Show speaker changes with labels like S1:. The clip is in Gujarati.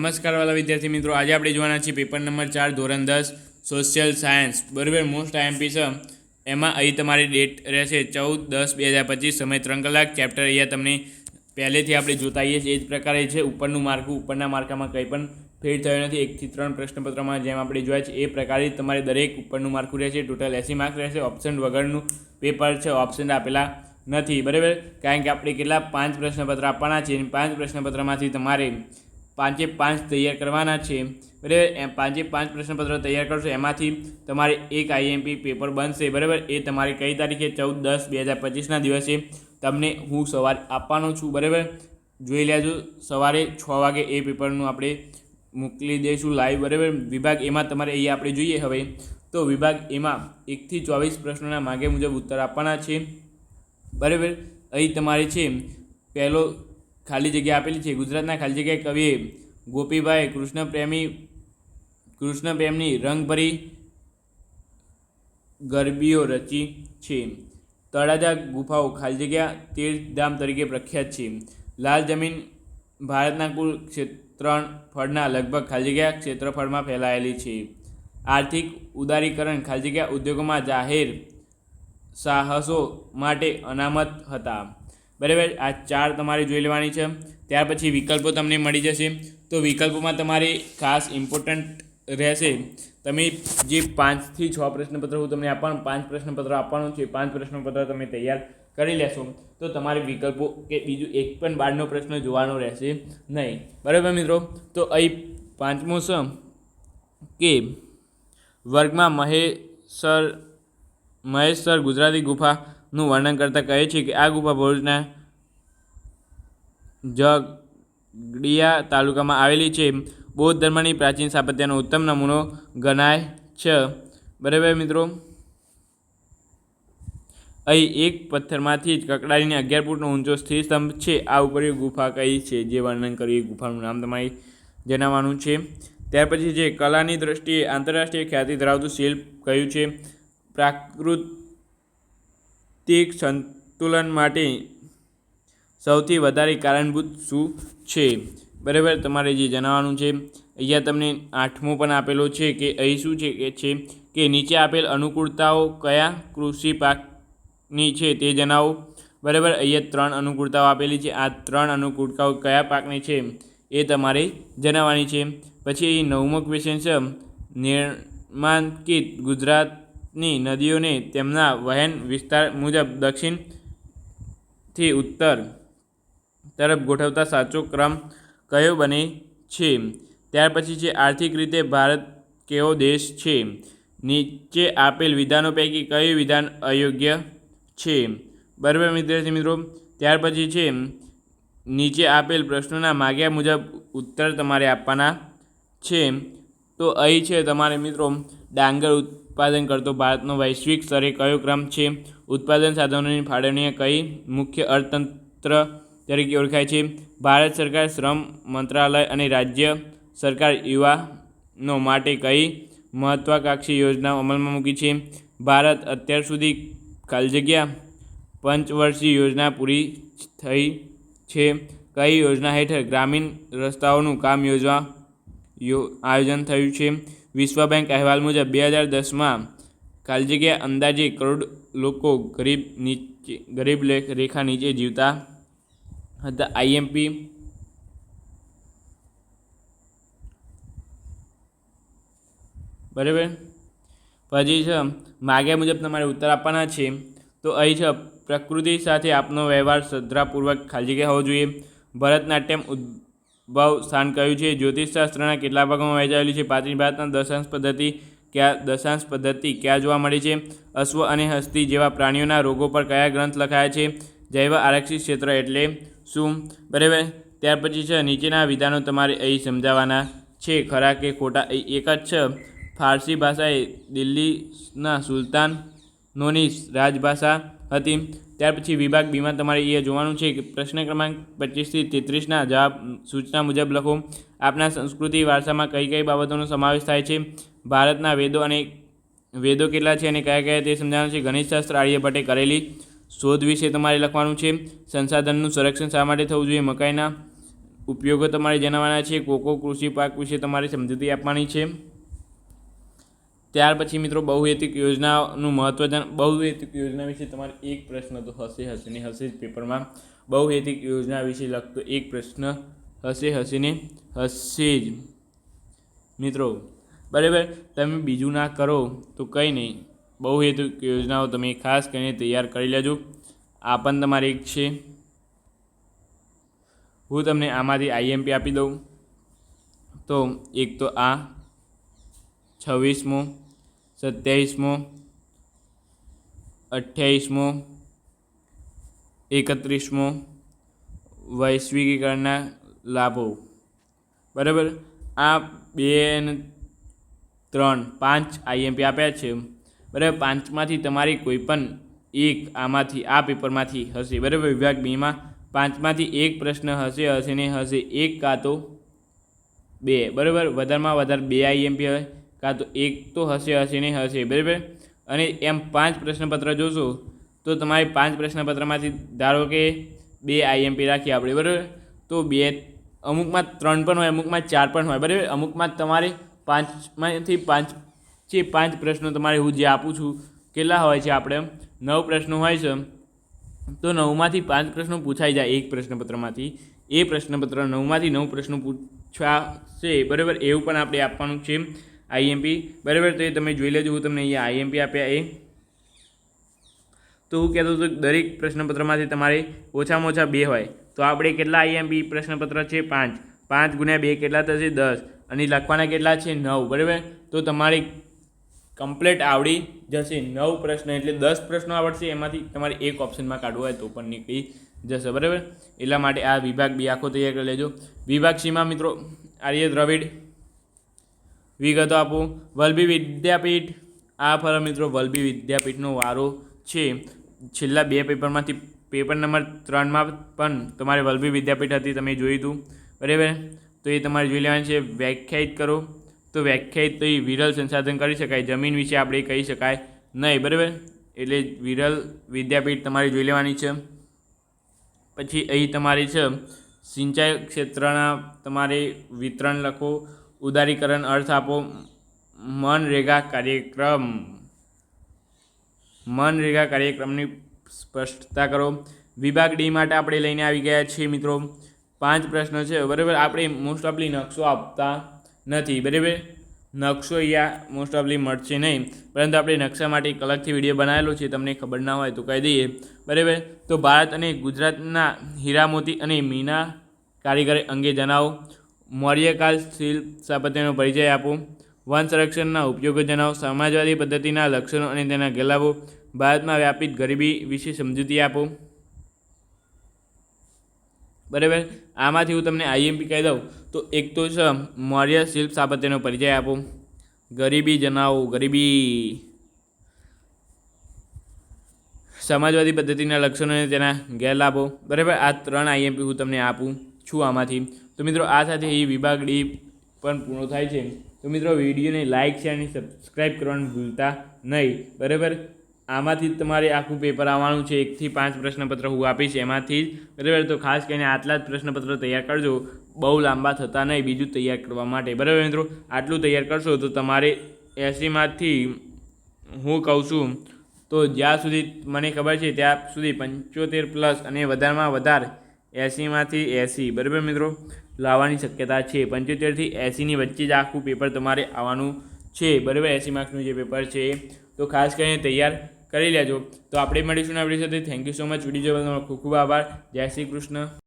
S1: નમસ્કાર વાલા વિદ્યાર્થી મિત્રો. આજે આપણે જોવાના છીએ પેપર નંબર ચાર, ધોરણ દસ સોશિયલ સાયન્સ બરાબર મોસ્ટ આઈએમપી છે. એમાં અહીં તમારી ડેટ રહેશે ચૌદ દસ બે હજાર પચીસ, સમય ત્રણ કલાક. ચેપ્ટર અહીંયા તમને પહેલેથી આપણે જોતા આવીએ છીએ. એ જ પ્રકારે છે. ઉપરનું માર્કું, ઉપરના માર્કામાં કંઈ પણ ફેર થયો નથી. એકથી ત્રણ પ્રશ્નપત્રમાં જેમ આપણે જોયા છે, એ પ્રકારે તમારે દરેક ઉપરનું માર્કું રહેશે. ટોટલ એસી માર્ક રહેશે. ઓપ્શન વગરનું પેપર છે. ઓપ્શન આપેલા નથી. બરાબર? કારણ કે આપણે કેટલા? પાંચ પ્રશ્નપત્ર આપવાના છે. પાંચ પ્રશ્નપત્રમાંથી તમારે પાંચે પાંચ તૈયાર કરવાના છે. બરાબર? એમ પાંચે પાંચ પ્રશ્નપત્ર તૈયાર કરશો, એમાંથી તમારે એક આઈએમપી પેપર બનશે, બરાબર? એ તમારે કઈ તારીખે? ચૌદ, દસ, બે હજાર પચીસના દિવસે. તમને હું સવારે આપવાનો છું, બરાબર? જોઈ લેજો, સવારે છ વાગે એ પેપરનું આપણે મોકલી દઈશું લાઈવ બરાબર? વિભાગ એમાં તમારે અહીંયા આપણે જોઈએ હવે. તો વિભાગ એમાં એકથી ચોવીસ પ્રશ્નોના માગે મુજબ ઉત્તર આપવાના છે. બરાબર? અહીં તમારે છે, પહેલો ખાલી જગ્યા આપેલી છે. ગુજરાતના ખાલી જગ્યાએ કવિએ ગોપીભાઈ કૃષ્ણ પ્રેમી કૃષ્ણ પ્રેમની રંગભરી ગરબીઓ રચી છે. તળાજા ગુફાઓ ખાલી જગ્યા તીર્થધામ તરીકે પ્રખ્યાત છે. લાલ જમીન ભારતના કુલ ક્ષેત્રફળના લગભગ ખાલી જગ્યા ક્ષેત્રફળમાં ફેલાયેલી છે. આર્થિક ઉદારીકરણ ખાલી જગ્યા ઉદ્યોગોમાં જાહેર સાહસો માટે અનામત હતા. બરાબર? આ ચાર તમારે જોઈ લેવાની છે. ત્યાર પછી વિકલ્પો તમને મળી જશે. તો વિકલ્પોમાં તમારે ખાસ ઇમ્પોર્ટન્ટ રહેશે. તમે જે પાંચથી છ પ્રશ્નપત્ર હું તમને આપવાનું, પાંચ પ્રશ્નપત્ર આપવાનું છે, પાંચ પ્રશ્નપત્ર તમે તૈયાર કરી લેશો. તો તમારે વિકલ્પો કે બીજું એક પણ બારનો પ્રશ્ન જોવાનો રહેશે નહીં. બરાબર મિત્રો? તો અહીં પાંચમો છે કે વર્ગમાં મહેશ સર મહેશ સર ગુજરાતી ગુફાનું વર્ણન કરતાં કહે છે કે આ ગુફા ભરૂચના જગડિયા તાલુકામાં આવેલી છે. બૌદ્ધ ધર્મની પ્રાચીન સ્થાપત્યનો ઉત્તમ નમૂનો ગણાય છે. બરાબર મિત્રો? અહીં એક પથ્થરમાંથી જ કકડારીને અગિયાર ફૂટનો ઊંચો સ્થિર સ્તંભ છે. આ ઉપર ગુફા કઈ છે જે વર્ણન કર્યું એ ગુફાનું નામ તમારે જણાવવાનું છે. ત્યાર પછી જે કલાની દ્રષ્ટિએ આંતરરાષ્ટ્રીય ખ્યાતિ ધરાવતું શિલ્પ કયું છે? પ્રાકૃતિક સંતુલન માટે સૌથી વધારે કારણભૂત શું છે? બરાબર, તમારે જે જણાવવાનું છે, અહીંયા તમને આઠમો પણ આપેલો છે કે અહીં શું છે કે છે કે નીચે આપેલ અનુકૂળતાઓ કયા કૃષિ પાકની છે તે જણાવો. બરાબર, અહીંયા ત્રણ અનુકૂળતાઓ આપેલી છે. આ ત્રણ અનુકૂળતાઓ કયા પાકની છે એ તમારે જણાવવાની છે. પછી નવમો ક્વેશ્ચન છે નિર્માણકિત ગુજરાતની નદીઓને તેમના વહેન વિસ્તાર મુજબ દક્ષિણથી ઉત્તર તરફ ગોઠવતા સાચો ક્રમ કયો બને છે? ત્યાર પછી છે, આર્થિક રીતે ભારત કેવો દેશ છે? નીચે આપેલ વિધાનો પૈકી કયું વિધાન અયોગ્ય છે? બરાબર વિદ્યાર્થી મિત્રો, ત્યાર પછી છે, નીચે આપેલ પ્રશ્નોના માગ્યા મુજબ ઉત્તર તમારે આપવાના છે. તો અહીં છે તમારે મિત્રો ડાંગર ઉત્પાદન કરતો ભારતનો વૈશ્વિક સ્તરે કયો ક્રમ છે? ઉત્પાદન સાધનોની ફાળવણીએ કઈ મુખ્ય અર્થતંત્ર તરીકે ઓળખાય છે? ભારત સરકાર શ્રમ મંત્રાલય અને રાજ્ય સરકાર યુવાનો માટે કઈ મહત્વાકાંક્ષી યોજનાઓ અમલમાં મૂકી છે? ભારત અત્યાર સુધી ખાલી જગ્યા પંચવર્ષીય યોજના પૂરી થઈ છે. કઈ યોજના હેઠળ ગ્રામીણ રસ્તાઓનું કામ યોજવા યો આયોજન થયું છે. વિશ્વ બેંક અહેવાલ મુજબ બે હજાર દસમાં ખાલી જગ્યા અંદાજે કરોડ લોકો ગરીબ નીચે, ગરીબ રેખા નીચે જીવતા હતા. આઈએમપી બરાબર? પછી છે, માગ્યા મુજબ તમારે ઉત્તર આપવાના છે. તો અહીં છે, પ્રકૃતિ સાથે આપનો વ્યવહાર શ્રદ્ધાપૂર્વક ખાલી જગ્યા હોવો જોઈએ. ભરતનાટ્યમ ઉદ્ભવ સ્થાન કહ્યું છે? જ્યોતિષશાસ્ત્રના કેટલા ભાગોમાં વહેંચાયેલું છે? પ્રાચીન ભારતના દશાંશ પદ્ધતિ ક્યાં, દશાંશ પદ્ધતિ ક્યાં જોવા મળે છે? અશ્વ અને હસ્તી જેવા પ્રાણીઓના રોગો પર કયા ગ્રંથ લખાયા છે? જૈવ આરક્ષિત ક્ષેત્ર એટલે શું? બરાબર. ત્યાર પછી છે, નીચેના વિધાનો તમારે અહીં સમજાવવાના છે. ખરા કે ખોટા? એક જ છે. ફારસી ભાષા એ દિલ્હીના સુલતાનોની રાજભાષા હતી. ત્યાર પછી વિભાગ બીમાં તમારે એ જોવાનું છે કે પ્રશ્ન ક્રમાંક પચીસથી તેત્રીસના જવાબ સૂચના મુજબ લખો. આપણા સંસ્કૃતિ વારસામાં કઈ કઈ બાબતોનો સમાવેશ થાય છે? ભારતના વેદો અને વેદો કેટલા છે અને કયા કયા તે સમજાવવાનું છે? ગણિતશાસ્ત્ર આર્યભટ્ટે કરેલી શોધ વિશે તમારે લખવાનું છે. સંસાધનનું સંરક્ષણ શા માટે થવું જોઈએ? મકાઈના ઉપયોગો તમારે જણાવવાના છે. કોકો કૃષિ પાક વિશે તમારે સમજૂતી આપવાની છે. ત્યાર પછી મિત્રો બહુહેતુક યોજનાનું મહત્વ જાણ બહુહેતુક યોજના વિશે તમારે એક પ્રશ્ન તો હશે હશે ને હશે જ પેપરમાં. બહુહેતુક યોજના વિશે લખતો એક પ્રશ્ન હશે હશે ને હશે જ. મિત્રો, બરાબર? તમે બીજું ના કરો તો કંઈ નહીં. બહુહેતુક યોજનાઓ તમે ખાસ કરીને તૈયાર કરી લેજો. આ પણ તમારે એક છે. હું તમને આમાંથી આઈએમપી આપી દઉં. તો એક તો આ છવ્વીસમો, સત્યાવીસમો, અઠ્યાવીસમો, એકત્રીસમો, વૈશ્વિકીકરણના લાભો. બરાબર? આ બે અને ત્રણ પાંચ આઈએમપી આપ્યા છે. બરાબર? પાંચમાંથી તમારી કોઈ પણ એક આમાંથી, આ પેપરમાંથી હશે. બરાબર? વિભાગ બીમાં પાંચમાંથી એક પ્રશ્ન હશે હશે ને હશે એક કાં તો બે. બરાબર? વધારેમાં વધારે બે આઈએમપી હોય. કાં તો એક તો હશે હશે ને હશે, બરાબર? અને એમ પાંચ પ્રશ્નપત્ર જોશો, તો તમારે પાંચ પ્રશ્નપત્રમાંથી ધારો કે બે આઈએમપી રાખીએ આપણે, બરાબર? તો બે, અમુકમાં ત્રણ પણ હોય, અમુકમાં ચાર પણ હોય, બરાબર? અમુકમાં તમારે પાંચમાંથી પાંચ, જે પાંચ પ્રશ્નો તમારે હું જે આપું છું, કેટલા હોય છે આપણે? નવ પ્રશ્નો હોય છે. તો નવમાંથી પાંચ પ્રશ્નો પૂછાઈ જાય એક પ્રશ્નપત્રમાંથી. એ પ્રશ્નપત્ર નવમાંથી નવ પ્રશ્નો પૂછાશે, બરાબર? એવું પણ આપણે આપવાનું છે. આઈએમપી બરાબર, તો એ તમે જોઈ લેજો, હું તમને અહીંયા આઈએમપી આપ્યા એ. તો હું કહેતો હતો દરેક પ્રશ્નપત્રમાંથી તમારે ઓછામાં ઓછા બે હોય. તો આપણે કેટલા આઈએમપી પ્રશ્નપત્ર છે? પાંચ. પાંચ ગુણ્યા બે કેટલા થશે? દસ. અને લખવાના કેટલા છે? નવ. બરાબર? તો તમારે કમ્પ્લેટ આવડી જશે નવ પ્રશ્ન. એટલે દસ પ્રશ્નો આવડશે. એમાંથી તમારે એક ઓપ્શનમાં કાઢવું હોય તો પણ નીકળી જશે. બરાબર? એટલા માટે આ વિભાગ બી આખો તૈયાર કરી લેજો. વિભાગ સીમાં મિત્રો, આર્ય દ્રવિડ. વિગતો આપું. વલભી વિદ્યાપીઠ, આ ફરક મિત્રો વલભી વિદ્યાપીઠનો વારો છે. છેલ્લા બે પેપરમાંથી, પેપર નંબર ત્રણમાં પણ તમારે વલભી વિદ્યાપીઠ હતી, તમે જોયું હતું. બરાબર? તો એ તમારે જોઈ લેવાનું છે. વ્યાખ્યાયિત કરો. તો વ્યાખ્યાયિત તો એ વિરલ સંસાધન કરી શકાય. જમીન વિશે આપણે કહી શકાય નહીં. બરાબર? એટલે વિરલ વિદ્યાપીઠ તમારે જોઈ લેવાની છે. પછી અહીં તમારી છે, સિંચાઈ ક્ષેત્રના તમારે વિતરણ લખો. ઉદારીકરણ અર્થ આપો, મનરેગા કાર્યક્રમ. મનરેગા કાર્યક્રમની સ્પષ્ટતા કરો. વિભાગ ડી માટે આપણે લઈને આવી ગયા છીએ મિત્રો. પાંચ પ્રશ્નો છે. બરાબર? આપણે મોસ્ટ ઓફલી નકશો આપતા નથી. બરાબર? નકશો અહીંયા મોસ્ટ ઓફલી મળશે નહીં. પરંતુ આપણે નકશા માટે એક અલગથી વીડિયો બનાવેલો છે. તમને ખબર ના હોય તો કહી દઈએ. બરાબર? તો ભારત અને ગુજરાતના હીરા મોતી અને મીના કારીગરી અંગે જણાવો. મૌર્યકાળ શિલ્પ સ્થાપત્યનો પરિચય આપો. વન સંરક્ષણના ઉપયોગો જણાવો સમાજવાદી પદ્ધતિના લક્ષણો અને તેના ગેરલાભો ભારતમાં વ્યાપિત ગરીબી વિશે સમજૂતી આપો. બરાબર? આમાંથી હું તમને આઈએમપી કહી દઉં. તો એક તો છે, મૌર્ય શિલ્પ સ્થાપત્યનો પરિચય આપો. ગરીબી જણાવો ગરીબી. સમાજવાદી પદ્ધતિના લક્ષણો અને તેના ગેરલાભો. બરાબર? આ ત્રણ આઈએમપી હું તમને આપું છું આમાંથી. તો મિત્રો, આ સાથે એ વિભાગ ડી પણ પૂર્ણ થાય છે. તો મિત્રો, વિડીયોને લાઇક શેર અને સબસ્ક્રાઈબ કરવાનું ભૂલતા નહીં. બરાબર? આમાંથી જ તમારે આખું પેપર આવવાનું છે. એકથી પાંચ પ્રશ્નપત્ર હું આપીશ એમાંથી જ. બરાબર? તો ખાસ કરીને આટલા જ પ્રશ્નપત્ર તૈયાર કરજો. બહુ લાંબા થતા નહીં. બીજું તૈયાર કરવા માટે. બરાબર મિત્રો? આટલું તૈયાર કરશો તો તમારે એસીમાંથી હું કહું છું, તો જ્યાં સુધી મને ખબર છે ત્યાં સુધી પંચોતેર પ્લસ અને વધારમાં વધારે એંસીમાંથી એંસી બરાબર મિત્રો? લાવવાની શક્યતા છે. પંચોતેરથી એંસીની વચ્ચે જ આખું પેપર તમારે આવવાનું છે. બરાબર? એંસી માર્ક્સનું જે પેપર છે. તો ખાસ કરીને તૈયાર કરી લેજો. તો આપણે મળીશું આપણી સાથે. Thank you so much video જોવા તમારો ખૂબ ખૂબ આભાર. જય શ્રી કૃષ્ણ.